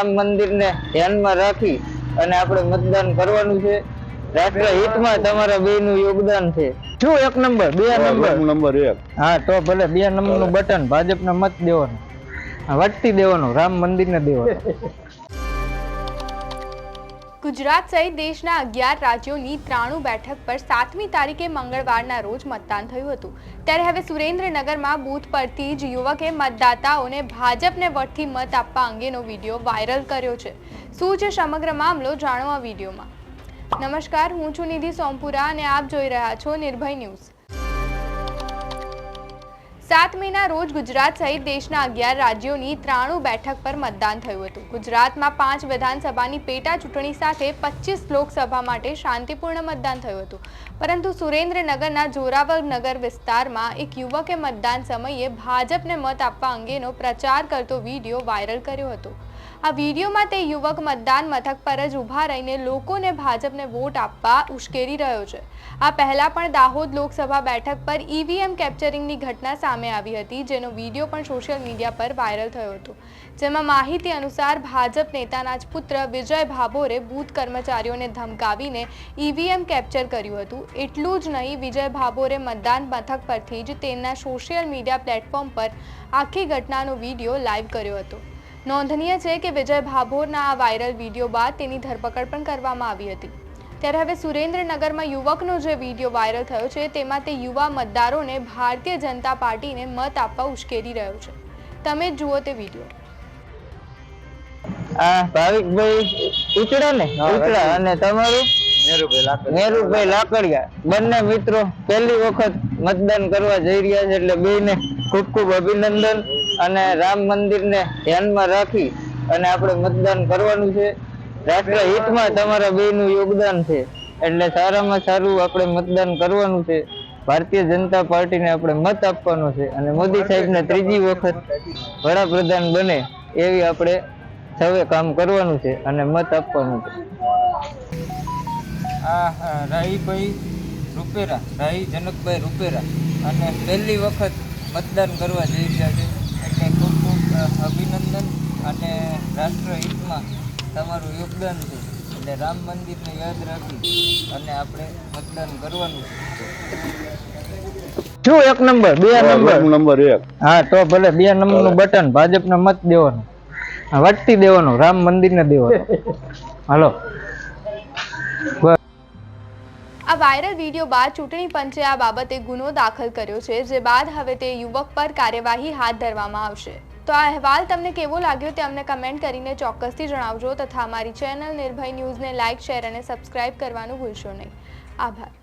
રામ મંદિરને ધ્યાનમાં રાખી અને આપણે મતદાન કરવાનું છે. રાષ્ટ્ર હિતમાં તમારા બે નું યોગદાન છે. શું એક નંબર બે નંબર. નંબર એક. હા તો ભલે બે નંબરનું બટન ભાજપને મત દેવાનું. વટતી દેવાનું રામ મંદિરને દેવાનું. ગુજરાત સહિત દેશના અગિયાર રાજ્યોની ત્રાણું બેઠક પર સાતમી તારીખે મંગળવારના રોજ મતદાન થયું હતું. ત્યારે હવે સુરેન્દ્રનગરમાં બૂથ પરથી જ યુવકે મતદાતાઓને ભાજપને વટથી મત આપવા અંગેનો વીડિયો વાયરલ કર્યો છે. શું છે સમગ્ર મામલો જાણો આ વિડીયોમાં. નમસ્કાર, હું છું નિધિ સોમપુરા અને આપ જોઈ રહ્યા છો નિર્ભય ન્યૂઝ. સાત મેના રોજ ગુજરાત સહિત દેશના અગિયાર રાજ્યોની ત્રાણું બેઠક પર મતદાન થયું હતું. ગુજરાતમાં પાંચ વિધાનસભાની પેટા ચૂંટણી સાથે પચીસ લોકસભા માટે શાંતિપૂર્ણ મતદાન થયું હતું. પરંતુ સુરેન્દ્રનગરના જોરાવર નગર વિસ્તારમાં એક યુવકે મતદાન સમયે ભાજપને મત આપવા અંગેનો પ્રચાર કરતો વીડિયો વાયરલ કર્યો હતો. આ વિડીયોમાં તે યુવક મતદાન મથક પર જ ઊભા રહીને લોકોને ભાજપને વોટ આપવા ઉશ્કેરી રહ્યો છે. આ પહેલાં પણ દાહોદ લોકસભા બેઠક પર ઈવીએમ કેપ્ચરિંગની ઘટના સામે આવી હતી, જેનો વીડિયો પણ સોશિયલ મીડિયા પર વાયરલ થયો હતો. જેમાં માહિતી અનુસાર ભાજપ નેતાના જ પુત્ર વિજય ભાભોરે બૂથ કર્મચારીઓને ધમકાવીને ઈવીએમ કેપ્ચર કર્યું હતું. એટલું જ નહીં, વિજય ભાભોરે મતદાન મથક પરથી જ તેમના સોશિયલ મીડિયા પ્લેટફોર્મ પર આખી ઘટનાનો વીડિયો લાઈવ કર્યો હતો. નોંધનીય છે કે વિજય ભાભોરના આ વાયરલ વીડિયો બાદ તેની ધરપકડ પણ કરવામાં આવી હતી. ત્યારે હવે સુરેન્દ્રનગરમાં યુવકનો જે વીડિયો વાયરલ થયો છે તેમાં તે યુવા મતદારોને ભારતીય જનતા પાર્ટીને મત આપવા ઉશ્કેરી રહ્યો છે. તમે જુઓ તે વીડિયો. આ ભાવિકભાઈ ઉચડા ને? ઉચડા અને તમારું? મેરુભાઈ લાકડિયા. બંને મિત્રો પહેલી વખત મતદાન કરવા જઈ રહ્યા છે એટલે બેને ખૂબ ખૂબ અભિનંદન. અને રામ મંદિરને ધ્યાનમાં રાખી અને આપણે મતદાન કરવાનું છે. રાષ્ટ્ર હિતમાં તમારા બેનું યોગદાન છે. એટલે સારામાં સારું આપણે મતદાન કરવાનું છે. ભારતીય જનતા પાર્ટીને આપણે મત આપવાનો છે અને મોદી સાહેબને ત્રીજી વખત વડાપ્રધાન બને એવી આપણે સૌએ કામ કરવાનું છે અને મત આપવાનું છે. આ રાહીભાઈ રૂપેરા રાહી જનકભાઈ રૂપેરા અને પહેલી વખત મતદાન કરવા જઈ રહ્યા છે એટલે ખૂબ ખૂબ અભિનંદન અને રાષ્ટ્રહિતમાં તમારું યોગદાન છે. એટલે રામ મંદિરને યાદ રાખી અને આપણે મતદાન કરવાનું શું એક નંબર બે નંબર. નંબર એક. હા તો ભલે બે નંબરનું બટન ભાજપને મત દેવાનું. વટતી દેવાનું રામ મંદિરને દેવાનું. હાલો. આ વાયરલ વીડિયો બાદ ચૂંટણી પંચે આ બાબતે ગુનો દાખલ કર્યો છે જે બાદ હવે તે યુવક પર કાર્યવાહી હાથ ધરવામાં આવશે. તો આ અહેવાલ તમને કેવો લાગ્યો તે અમને કમેન્ટ કરીને ચોક્કસથી જણાવજો તથા અમારી ચેનલ નિર્ભય ન્યૂઝને લાઇક, શેર અને સબસ્ક્રાઇબ કરવાનું ભૂલશો નહીં. આભાર.